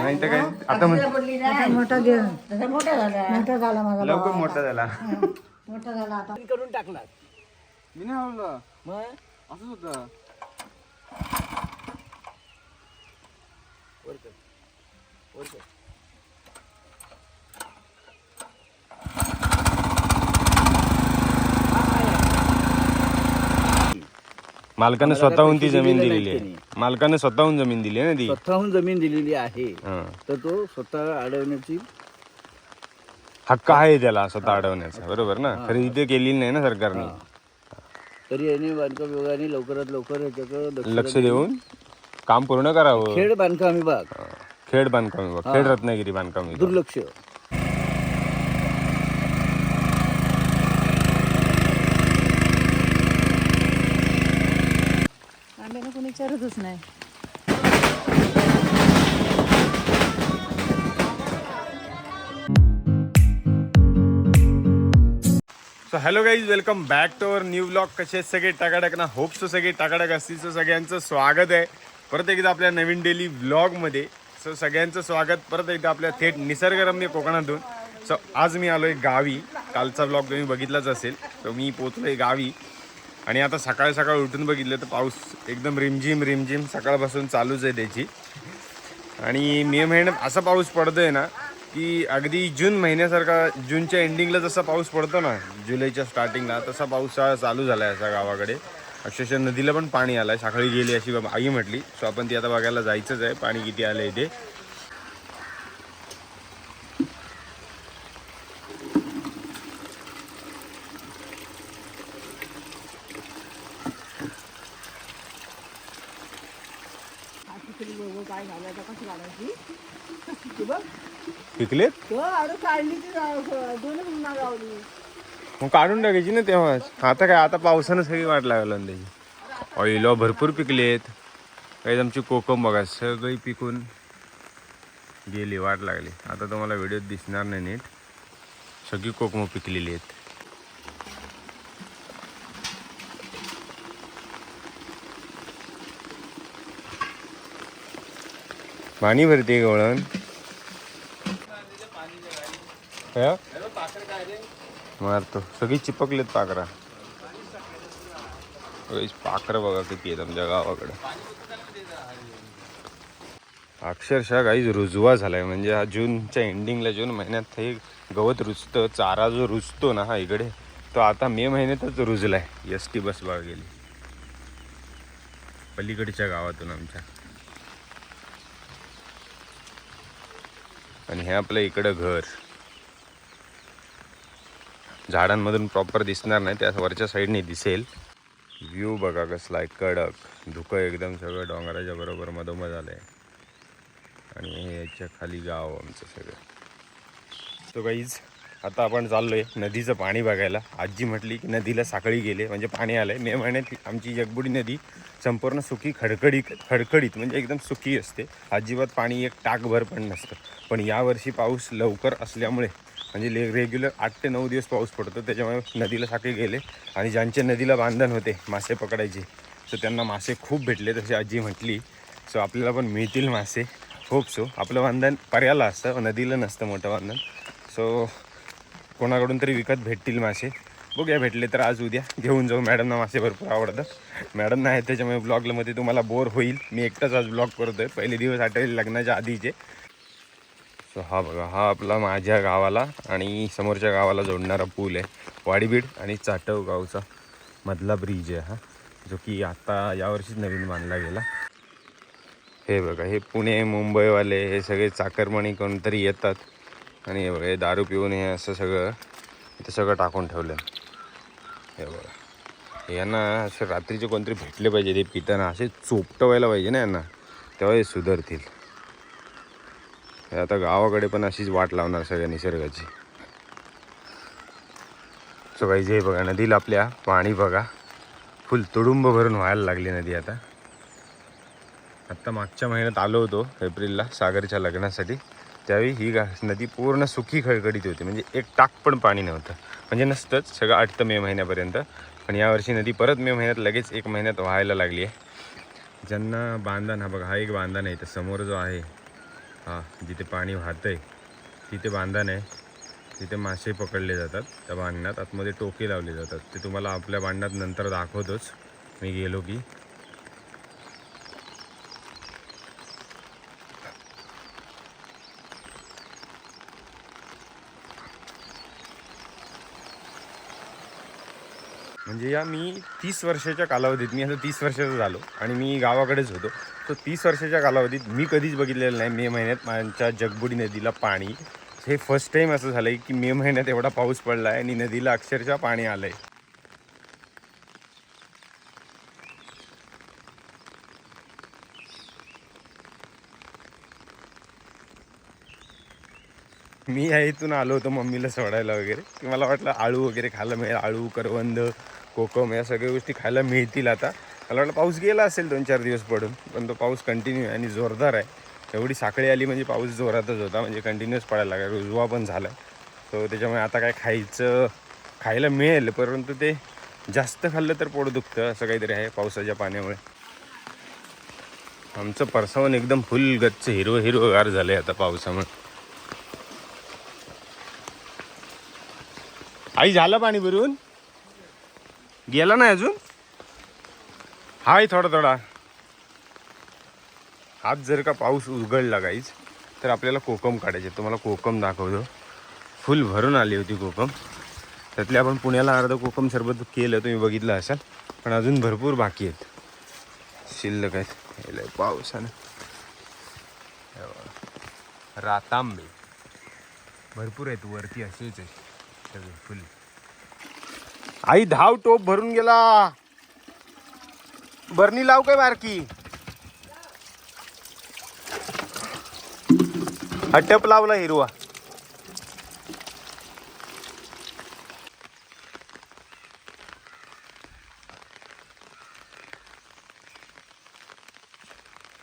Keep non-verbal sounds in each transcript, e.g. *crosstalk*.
नाही तर काय आता म्हण आता मोठा दे. तसा मोठा झाला. मोठा झाला माझा लवकर मोठा झाला. मोठा झाला आता. करून टाकणार. मी नाही आवडलं मग? असंच होतं. वर कर. वर कर. मालकानं स्वतःहून ती जमीन दिलेली आहे. मालकानं स्वतःहून जमीन दिली आहे ना ती? स्वतःहून जमीन दिलेली आहे. हा. तर तो स्वतः अडवण्याची हक्क आहे त्याला स्वतः अडवण्याचा. बरोबर ना? खरेदी केलेली नाही ना सरकारने. तरी याने बांधकाम विभागाने लवकरात लवकर ह्याच्याकडे लक्ष लक्ष देऊन काम पूर्ण करावं. खेड बांधकाम विभाग. खेड बांधकाम विभाग. खेड रत्नागिरी बांधकाम विभाग. दुर्लक्ष आंब्याला कोणी नाही so hello guys welcome back to our new blog कसे सगळे? टाकाडक ना होप सो सगळे टाकाडक असतील सो सगळ्यांचं स्वागत आहे. परत एकदा आपल्या नवीन डेली ब्लॉगमध्ये सो सगळ्यांचं स्वागत. परत एकदा आपल्या थेट निसर्गरम्य कोकणातून. सो आज मी आलो आहे गावी. कालचा ब्लॉग तुम्ही बघितलाच असेल. तर मी पोचलो आहे गावी. आणि आता सकाळ सकाळी उठून बघितलं तर पाऊस एकदम रिमझिम रिमझिम सकाळपासून चालूच आहे त्याची. आणि मे महिन्यात असा पाऊस पडतोय ना की अगदी जून महिन्यासारखा जूनच्या एंडिंगला जसा पाऊस पडतो ना जुलैच्या स्टार्टिंगला तसा पाऊस चालू झाला आहे असा गावाकडे. अक्षरशः नदीला पण पाणी आलं आहे साखळी गेली अशी आई म्हटली सो आपण ती आता बघायला जायचंच आहे. पाणी किती आलं आहे ते. काय घालायचं कशी घालायची पिकलेत? तो अरे काढली ती दोनच मग काढून टाकायची ना तेव्हाच. आता काय आता पावसानं सगळी वाट लागला. ना त्याची ऑइल भरपूर पिकलेत. काही आमची कोकम बघा सगळी पिकून गेली वाट लागली. आता तुम्हाला व्हिडिओत दिसणार नाही नीट. सगळी कोकम पिकलेली आहेत. पाणी भरते गवळण. मारतो. सगळी चिपकलेत पाकरा. पाखरं बघा किती आहेत आमच्या गावाकडे. अक्षरशः काहीच रुजवा झालाय. म्हणजे हा जूनच्या एंडिंगला जून महिन्यात हे गवत रुजतं चारा जो रुजतो ना हा इकडे तो आता मे महिन्यातच रुजलाय. एस टी बस बघा गेली पलीकडच्या गावातून आमच्या. आणि हे आपलं इकडं घर. झाडांमधून प्रॉपर दिसणार नाही त्या वरच्या साईडने दिसेल. व्ह्यू बघा कसला आहे कडक. धुकं एकदम सगळं डोंगराच्या बरोबर मधोमध आलं आहे आणि हे याच्या खाली गाव आमचं सगळं. तो काहीच आता आपण चाललो आहे नदीचं पाणी बघायला. आजी म्हटली की नदीला साखळी गेले म्हणजे पाणी आलं आहे मे महिन्यात आमची जगबुडी नदी संपूर्ण सुकी खडखडी खडखडीत म्हणजे एकदम सुकी असते. अजिबात पाणी एक टाकभर पण नसतं. पण यावर्षी पाऊस लवकर असल्यामुळे म्हणजे ले रेग्युलर आठ ते नऊ दिवस पाऊस पडतो. त्याच्यामुळे नदीला साखळी गेले. आणि ज्यांचे नदीला बांधण होते मासे पकडायचे तर त्यांना मासे खूप भेटले. तशी आजी म्हटली सो आपल्याला पण मिळतील मासे. Hope so. आपलं बांधण पर्याला असतं नदीला नसतं मोठं बांधण. सो कोणाकडून तरी विकत भेटतील मासे. बघूया भेटले तर आज उद्या. घेऊन जाऊ. मॅडमना मासे भरपूर आवडतात. मॅडम नाही त्याच्यामुळे ब्लॉगमध्ये तुम्हाला बोर होईल. मी एकटाच आज ब्लॉग करतोय. पहिले दिवस आठवले लग्नाच्या आधीचे. सो हा बघा हा आपला माझ्या गावाला आणि समोरच्या गावाला जोडणारा पूल आहे. वाडीबीड आणि चाटव गावचा मधला ब्रिज आहे हा जो की आता यावर्षीच नवीन बांधला गेला. हे बघा हे पुणे मुंबईवाले हे सगळे चाकरमणी कोणतरी येतात. आणि हे बघा हे दारू पिऊन हे असं सगळं इथं सगळं टाकून ठेवलं हे बघा. यांना असे रात्रीचे कोणतरी भेटले पाहिजे ते पिताना. असे चोपटवायला पाहिजे ना यांना. तेव्हा हे सुधारतील. आता गावाकडे पण अशीच वाट लावणार सगळ्या निसर्गाची. सो काही जे बघा नदीला आपल्या पाणी बघा. फुल तुडुंब भरून व्हायला लागली नदी आता. आत्ता मागच्या महिन्यात आलो होतो एप्रिलला सागरच्या लग्नासाठी. त्यावेळी ही गा नदी पूर्ण सुखी खळखळीत होती. म्हणजे एक टाक पण पाणी नव्हतं. म्हणजे नसतंच सगळं आठ ते मे महिन्यापर्यंत. पण यावर्षी नदी परत मे महिन्यात लगेच एक महिन्यात व्हायला लागली आहे. ज्यांना बांधण हा बघा हा एक बांधण आहे. तर समोर जो आहे हा जिथे पाणी वाहतं आहे तिथे बांधण आहे. तिथे मासे पकडले जातात त्या बांधण्यात. आतमध्ये टोके लावले जातात. ते तुम्हाला आपल्या बांधण्यात नंतर दाखवतोच. मी गेलो की म्हणजे या मी तीस वर्षाच्या कालावधीत मी आता तीस वर्षाचा झालो आणि मी गावाकडेच होतो. तर तीस वर्षाच्या कालावधीत मी कधीच बघितलेलं नाही मे महिन्यात माझ्या जगबुडी नदीला पाणी. हे फर्स्ट टाईम असं झालं आहे की मे महिन्यात एवढा पाऊस पडला आहे आणि नदीला अक्षरशः पाणी आलं आहे मी या इथून आलो होतो मम्मीला सोडायला वगैरे. की मला वाटलं आळू वगैरे खायला मिळेल. आळू करवंद कोकम या सगळ्या गोष्टी खायला मिळतील आता. मला वाटलं पाऊस गेला असेल दोन चार दिवस पडून पण तो पाऊस कंटिन्यू आहे आणि जोरदार आहे. एवढी साखळी आली म्हणजे पाऊस जोरातच होता म्हणजे कंटिन्यूअस पडायला लागला रुजवा पण झाला. सो त्याच्यामुळे आता काय खायचं खायला मिळेल परंतु ते जास्त खाल्लं तर पोट दुखतं असं काहीतरी आहे पावसाच्या पाण्यामुळे. आमचं परसावण एकदम फुल गच्च हिरवं हिरवगार झालं आहे आता पावसामुळे. आई झालं पाणी भरून? गेला नाही अजून? हाय थोडा थोडा. आज जर का पाऊस उघडला काहीच तर आपल्याला कोकम काढायचे. तुम्हाला कोकम दाखवतो. फुल भरून आली होती कोकम. त्यातले आपण पुण्याला अर्ध कोकम सरबत केलं तुम्ही बघितलं असाल. पण अजून भरपूर बाकी आहेत. शिल्लक आहेत. लय पावसानं. रातांबे. भरपूर आहेत. वरती असेच आहे सगळे फुल आई धाव टोप भरून गेला. बरणी लाव काय बारकी? हा टप लावला हिरवा.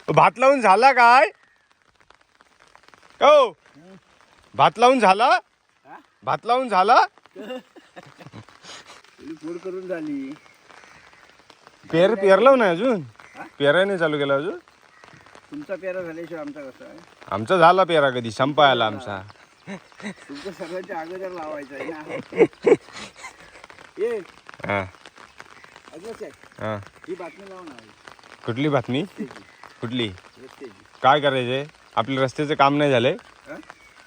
भात लावून झाला काय? हो. भात लावून झाला? भात लावून झाला? *laughs* पूर करून झाली. पेर पेरलाव नाही अजून? पेराने चालू केला अजून? तुमचा पेरा झाल्याशिवाय आमचा कसा आहे? आमचा झाला पेरा कधी संपायला आमचा. तुमचं सर्वांच्या अगोदर लावायचं आहे ना. *laughs* ये. हा. हा. ही बातमी लावून आहे कुठली बातमी? कुठली? रस्त्याची. काय करायचंय आपल्या रस्त्याचं काम नाही झालंय? हा?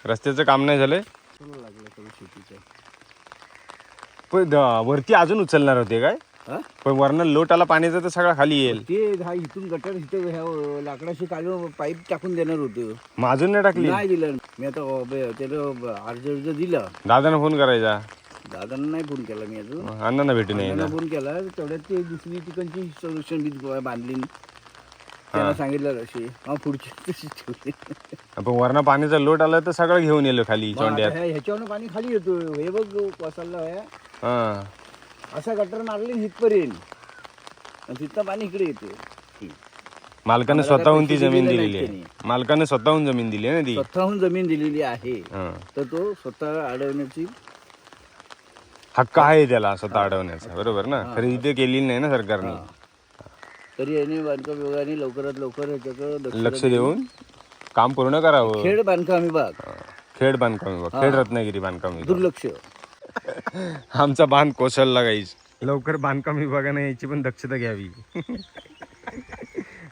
रस्त्याचं काम नाही झालंय? लागलं सगळं शेतीचं. पण द- वरती अजून उचलणार होते काय? हा? पण वरनं लोट आला पाण्याचा तर सगळा खाली येईल. ते हा इथून गटर इथं ह्या लाकडाशी काढून पाईप टाकून देणार होते. मग अजून नाही टाकली? नाही दिलं. मी आता अ, त्याला अर्ज अर्ज दिला. दादानं फोन करायचा. दादांना नाही फोन केला मी अजून. अण्णांना भेटून ये दादांना फोन केला तेवढ्यात ते दुसरी तिकडची सोल्युशन बी बांधली. त्यांना सांगितलं अशी हा पुढची तशी ठेवली. पण वरनं पाण्याचा लोट आला तर सगळं घेऊन येलो खाली मग आता चोंड्यात. ह्या- ह्याच्यावरनं पाणी खाली येतो हे बघ कोसळलं आहे? हा. असा गटर मारले हितपर्यंत आणि तिथनं पाणी इकडे येते. मालकानं स्वतःहून ती जमीन दिलेले आहे. मालकानं स्वतःहून जमीन दिली आहे ना ती? स्वतःहून जमीन दिलेली आहे. हा. तर तो स्वतः अडवण्याची हक्क आहे त्याला स्वतः अडवण्याचा. बरोबर ना? खरेदी केलेली नाही ना सरकारने. तरी याने बांधकाम विभागाने लवकरात लवकर ह्याच्याकडे लक्ष लक्ष देऊन काम पूर्ण करावं. खेड बांधकाम विभाग. खेड बांधकाम विभाग. खेड रत्नागिरी बांधकाम विभाग. दुर्लक्ष. आमचा बांध कोसळला गाईच लवकर बांधकाम विभागाने याची पण दक्षता घ्यावी.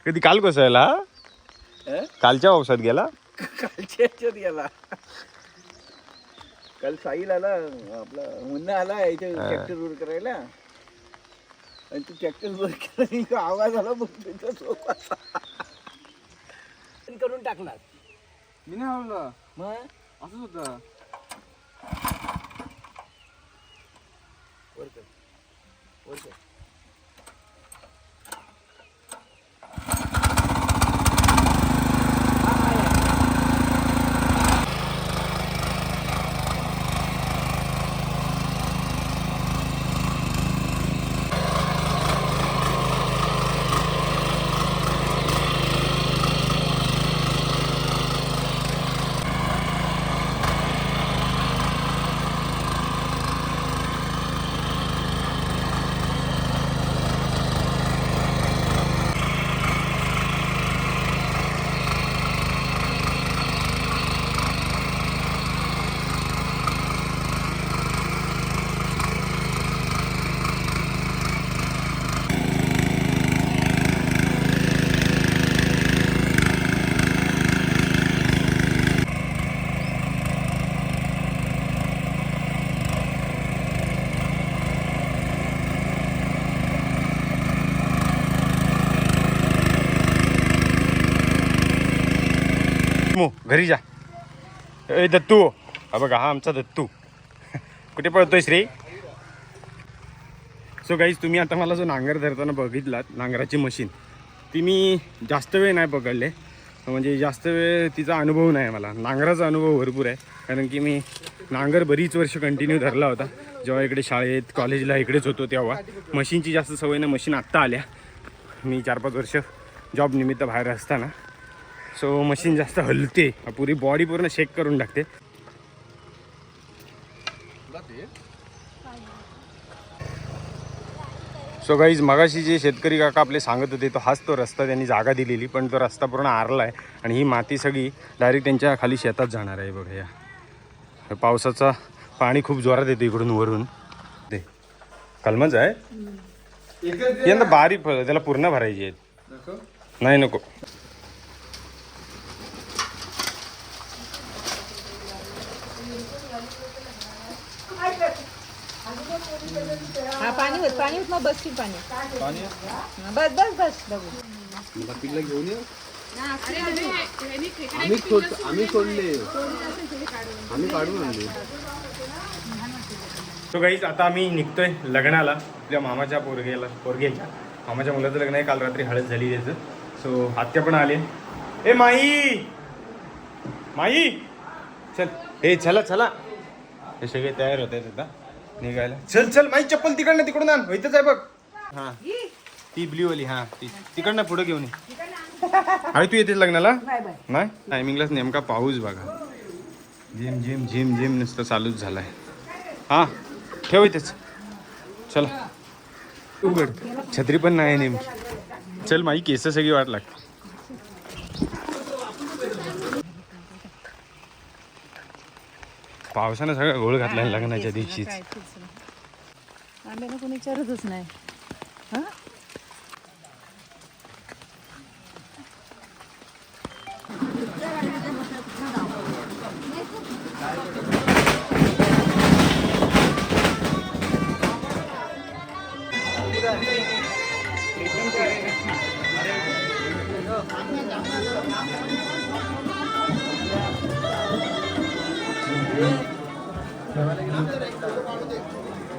कधी काल कोसळला? कालच्या पावसात गेला? कालच्या ह्याच्यात गेला. काल साईल आला आपला मुन्ना आला याच्या ट्रॅक्टर वर करायला. आणि तो ट्रॅक्टर वर तो आवाज आला बघ त्याच्या झोपाचा. करून टाकणार मी नाही आवडलं मग? असंच होतं. वर कर घरी जा. ए दत्तू. हा बघा हा आमचा दत्तू. *laughs* कुठे पळतोय श्री? सो गाईज तुम्ही आता मला जो नांगर धरताना बघितलात नांगराची मशीन ती मी जास्त वेळ नाही पकडले. म्हणजे जास्त वेळ तिचा अनुभव नाही मला. नांगराचा अनुभव भरपूर आहे. कारण की मी नांगर बरीच वर्ष कंटिन्यू धरला होता. जेव्हा इकडे शाळेत कॉलेजला इकडेच होतो तेव्हा. मशीनची जास्त सवय नाही मशीन आत्ता आल्या. मी चार पाच वर्ष जॉब निमित्त बाहेर असताना. सो मशीन जास्त हलते. पुरी बॉडी पूर्ण शेक करून टाकते. सो गाईज मगाशी जे शेतकरी काका आपले सांगत होते तो हाच तो रस्ता त्यांनी जागा दिलेली पण तो रस्ता पूर्ण आरला आहे आणि ही माती सगळी डायरेक्ट त्यांच्या खाली शेतात जाणार आहे बघा या पावसाचा पाणी खूप जोरात येतं इकडून वरून. ते कलमच आहे. यंदा बारीक त्याला पूर्ण भरायची आहेत. नाही नको. हा पाणी होत पाणी होत मग बसशील पाणी. हा, बस बस बस बघू. पिल्ला घेऊन ये. आम्ही सोड आम्ही सोडले आम्ही काढून आणले. सो गाईज आता आम्ही निघतोय लग्नाला आपल्या मामाच्या पोरगेला पोरगेच्या मामाच्या मुलाचं लग्न आहे काल रात्री हळद झाली त्याचं. सो आत्या पण आले. ए माई! माई! चल. ए चला चला. हे सगळे तयार होत आहेत आता. निघायला. चल चल माई चप्पल तिकडनं तिकडून आण. इथंच आहे बघ. हा. ती ब्ल्यू वाली हा ती. तिकडनं पुढे घेऊन ये. अरे तू येतेस लग्नाला? नाही? टायमिंगलाच नेमका पाऊस बघा. जिम जिम जिम जिम नुसतं चालूच झालाय. हा ठेव इथेच. चला. उघड. छत्री पण नाही नेमकी. चल माई केस सगळी वाट लागते. पावसानं सगळं गोळ घातला लग्नाच्या दिवशीच. ना. आंब्यानं कोणी विचारतच नाही. हा?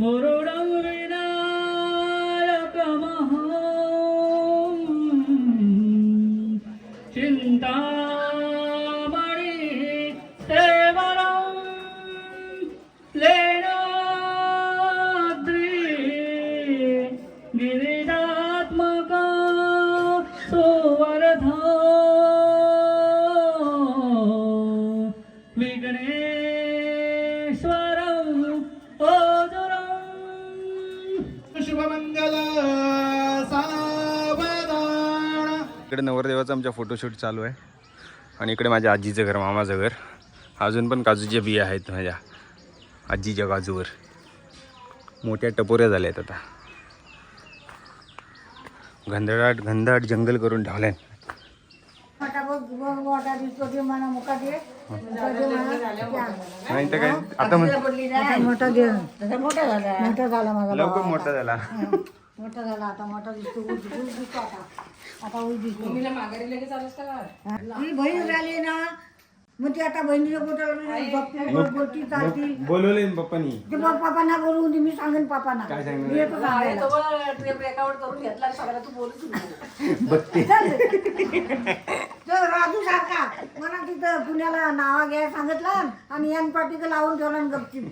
Moro आमच्या फोटोशूट चालू आहे. आणि इकडे माझ्या आजीचं घर मामाचं घर. अजून पण काजूच्या बिया आहेत माझ्या. आजीच्या काजूवर मोठ्या टपोऱ्या झाल्या आहेत आता. घंदडाट घंदाट जंगल करून ठेवलंय. नाही तर काय आता मोठा झाला मोठा झाला. माझा लवकर मोठा झाला. मोठा झाला आता मोठा दिसतो आता. आता दिसतो. ही? बहीण झाली ना मग ती आता बहिणीच्या पोटाला चालतील बोलवले पप्पानी? ते पापांना बोलवून दे, मी सांगेन पापांना काय सांगणार? मी येतो सांगायला. तो राजू सारखा मला तिथं पुण्याला नावा घ्यायला सांगितलं आणि एन पाटीक लावून ठेवलं आणि गपचीप.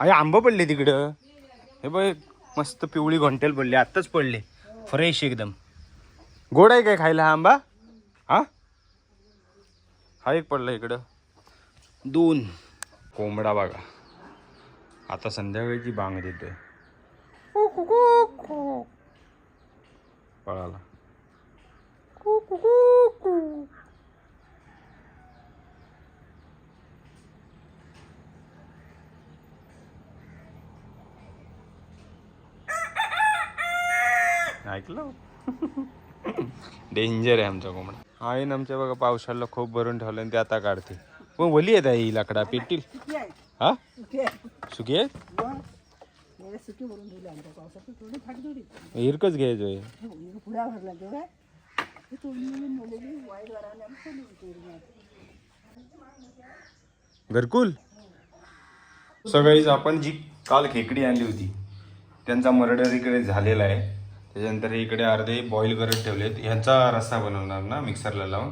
अरे आंबा पडले तिकडं. हे बघ मस्त पिवळी घंटेल पडली आत्ताच पडले. फ्रेश एकदम. गोड आहे काय खायला हा आंबा? हा? हा एक पडला इकडं. दोन. कोंबडा बघा. आता संध्याकाळची बांग देतोय. पळाला. ऐकलं? डेंजर आहे आमचा कोंबडा आहे ना आमच्या बघा पावसाला खूप भरून ठेवलं आणि ते आता काढते. पण वली येत आहे ही लाकडा पेटील हा? सुकी आहे. हिरकच घ्यायचोय सोडली घरकुल? सगळीच आपण जी काल खेकडी आणली होती त्यांचा मर्डर इकडे झालेला आहे. त्याच्यानंतर हे इकडे अर्धे बॉईल करत ठेवलेत. ह्यांचा रस्सा बनवणार ना मिक्सरला लावून.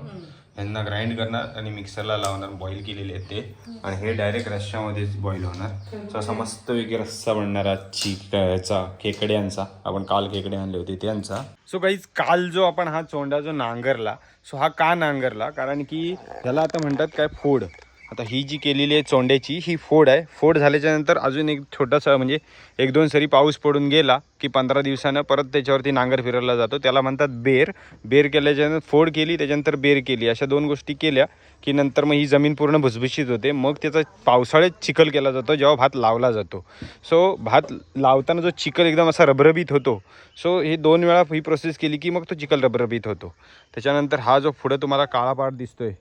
ह्यांना ग्राइंड करणार आणि मिक्सरला लावणार बॉईल केलेले आहेत ते. आणि हे डायरेक्ट रश्श्यामध्येच बॉईल होणार. सो असा मस्तपैकी रस्सा बनणार आजची ह्याचा खेकड्यांचा. आपण काल खेकडे आणले होते त्यांचा. सो काहीच काल जो आपण हा चोंडा जो नांगरला सो हा का नांगरला? कारण की त्याला आता म्हणतात काय फोड. आता ही जी केलेली आहे चोंड्याची ही फोड आहे. फोड झाल्याच्यानंतर अजून एक छोटासा म्हणजे एक दोन सरी पाऊस पडून गेला की पंधरा दिवसानं परत त्याच्यावरती नांगर फिरवला जातो. त्याला म्हणतात बेर. बेर केल्याच्यानंतर फोड केली त्याच्यानंतर बेर केली. अशा दोन गोष्टी केल्या की नंतर मग ही जमीन पूर्ण भुसभुशीत होते. मग त्याचा पावसाळ्यात चिखल केला जातो जेव्हा भात लावला जातो. सो भात लावताना जो चिखल एकदम असा रबरबीत होतो सो हे दोन वेळा ही प्रोसेस केली की मग तो चिखल रबरबीत होतो. त्याच्यानंतर हा जो पुढं तुम्हाला काळा पाट दिसतोय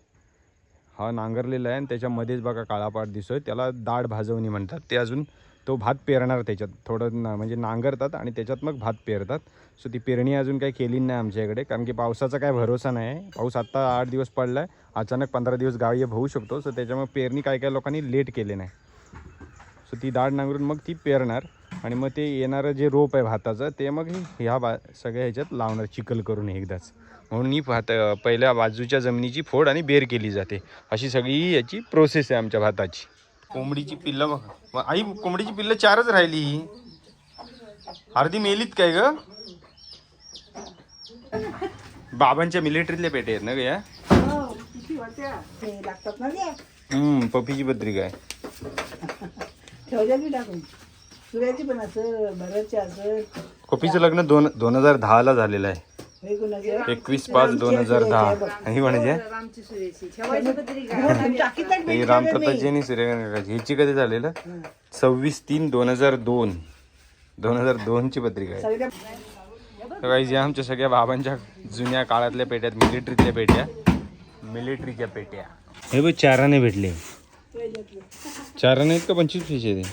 हा नांगरलेला आहे आणि त्याच्यामध्येच बघा काळापाट दिसतोय. त्याला दाढ भाजवणी म्हणतात. ते अजून तो भात पेरणार त्याच्यात. थोडं ना म्हणजे नांगरतात आणि त्याच्यात मग भात पेरतात. सो ती पेरणी अजून काही केली नाही आमच्या इकडे कारण की पावसाचा काय भरोसा नाही. आहे पाऊस आत्ता आठ दिवस पडला आहे अचानक पंधरा दिवस गावी होऊ शकतो. सो त्याच्यामुळे पेरणी काय काय लोकांनी लेट केले नाही. सो ती दाढ नांगरून मग ती पेरणार. आणि मग ते येणारं जे रोप आहे भाताचं ते मग ह्या बा सगळ्या ह्याच्यात लावणार चिखल करून एकदाच. म्हणून ही भात पहिल्या बाजूच्या जमिनीची फोड आणि बेर केली जाते. अशी सगळी याची प्रोसेस आहे आमच्या भाताची. कोंबडीची पिल्लं बघ. मग आई कोंबडीची पिल्लं चारच राहिली. अर्धी मेलीत काय ग? बाबांच्या मिलिटरीतल्या पेटे आहेत ना ग या? किती वाटत्या ते लागतात ना ते हम्म पपीची पत्रिका आहे पपीचं लग्न दोन दोन हजार दहाला झालेलं आहे. एकवीस पाच दोन हजार दहा. आणि म्हणजे हे रामप्रतापची आणि सूर्यकांत ह्याची कधी झालेलं? सव्वीस तीन दोन हजार दोन. दोन हजार दोनची पत्रिका आहे. काही जे आमच्या सगळ्या बाबांच्या जुन्या काळातल्या पेट्यात मिलिटरीतल्या पेट्या. मिलिटरीच्या पेट्या. हे बघ चाराने भेटले. चाराने आहेत का पंचवीस पैसे ते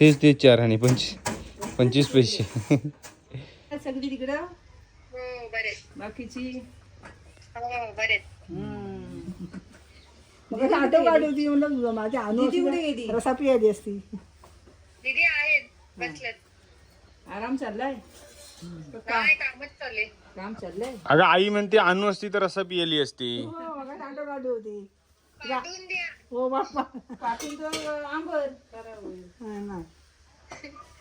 तेच तेच चाराने पंचवीस पंचवीस पैसे. तिकडं बाकीची? मग आता आटो काढली होती म्हणलं माझ्या आणू दीदी कुठे गेली? रसा पियाली असती. आराम चाललाय? काम चाललंय? अगं आई म्हणते आणू असती तर असं पियली असती. हो मग आटो काढली होती हो बाप्पा. पाठून तो आंबर हा ना.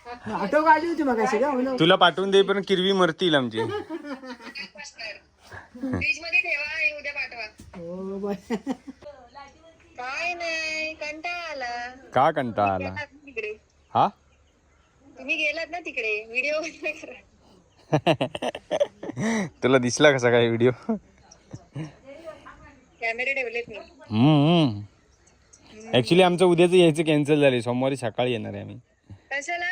आटो काढली होती मग अशी का? म्हणलं तुला पाठवून दे पण किरवी मरतील आमची. हो बरं. काय नाही कंटाळा आला. का कंटाळा आला? तिकडे? हा? तुम्ही गेलात ना तिकडे? व्हिडिओ करा. तुला दिसला कसा काय व्हिडिओ? कॅमेरे ठेवलेत मी. ऍक्च्युली आमचं उद्याचं यायचं कॅन्सल झाले सोमवारी सकाळी येणार आहे आम्ही. कशाला?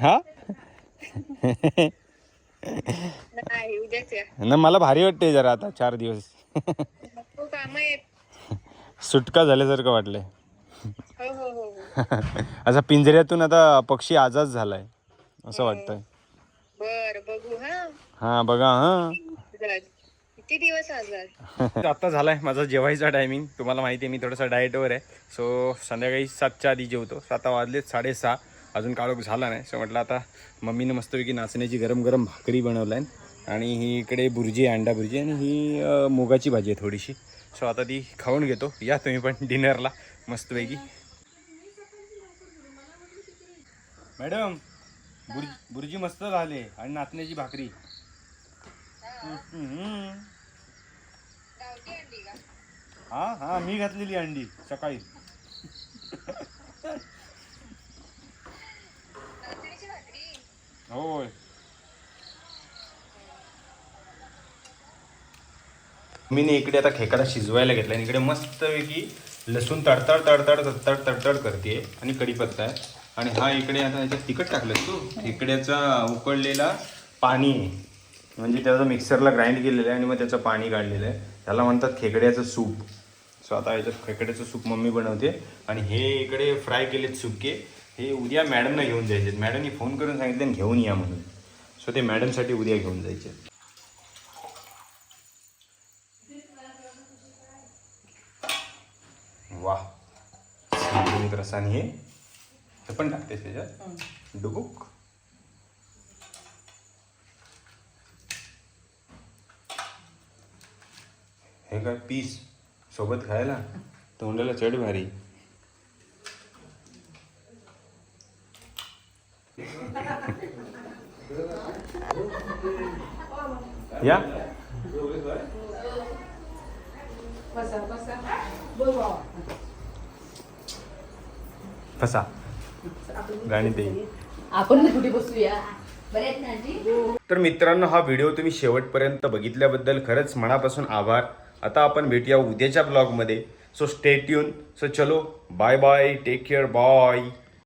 हा? नाही उद्याच या. ना मला भारी वाटते जरा आता चार दिवस. हो काम आहेत सुटका झाल्यासारखं वाटलंय. हो हो हो हो. असा पिंजऱ्यातून आता पक्षी आजाद झालाय असं वाटतंय. बर बघू हा. हा बघा हा. किती दिवस आजार आता झालाय माझा जेवायचा टायमिंग तुम्हाला माहिती आहे मी थोडासा डाएटवर आहे. सो संध्याकाळी सातच्या आधी जेवतो. सो आता वाजलेत साडेसहा. अजून काळोख झाला नाही. सो म्हटलं आता मम्मीनं मस्तपैकी नाचण्याची गरम गरम भाकरी बनवलं आहे आणि ही इकडे भुर्जी आहे, अंडा भुर्जी आणि ही मुगाची भाजी आहे थोडीशी. सो आता ती खाऊन घेतो. या तुम्ही पण डिनरला. मस्तपैकी. मॅडम बुर्जी बुर्जी मस्त झाले आणि नाचण्याची भाकरी. हां हां मी घातलेली अंडी सकाळी. *laughs* होय मी इकडे आता खेकडा शिजवायला घेतला आणि इकडे मस्तपैकी लसूण तडतड तडतड तडतड तडतड करते आणि कढीपत्ता आहे. आणि हा इकडे आता याच्यात तिखट टाकलं तू. खेकड्याचा उकळलेला पाणी आहे. म्हणजे त्याचं मिक्सरला ग्राइंड केलेलं आहे आणि मग त्याचं पाणी काढलेलं आहे. त्याला म्हणतात खेकड्याचं सूप. सो आता याच्यात खेकड्याचं सूप मम्मी बनवते. आणि हे इकडे फ्राय केलेत सुके. हे उद्या मॅडमना घेऊन जायचे. मॅडमनी फोन करून सांगितलं आणि घेऊन या म्हणून. सो ते मॅडमसाठी उद्या घेऊन जायचे. वा रसाने हे हे पण टाकतेस त्याच्यात. डुबुक. हे काय पीस सोबत खायला? तोंडाला चढ भारी. या. फसा गाणी आपण कुठे बसूया. तर मित्रांनो हा व्हिडिओ तुम्ही शेवटपर्यंत बघितल्याबद्दल खरंच मनापासून आभार. आता आपण भेटूया उद्याच्या ब्लॉगमध्ये सो स्टे ट्यून सो चलो bye bye take care bye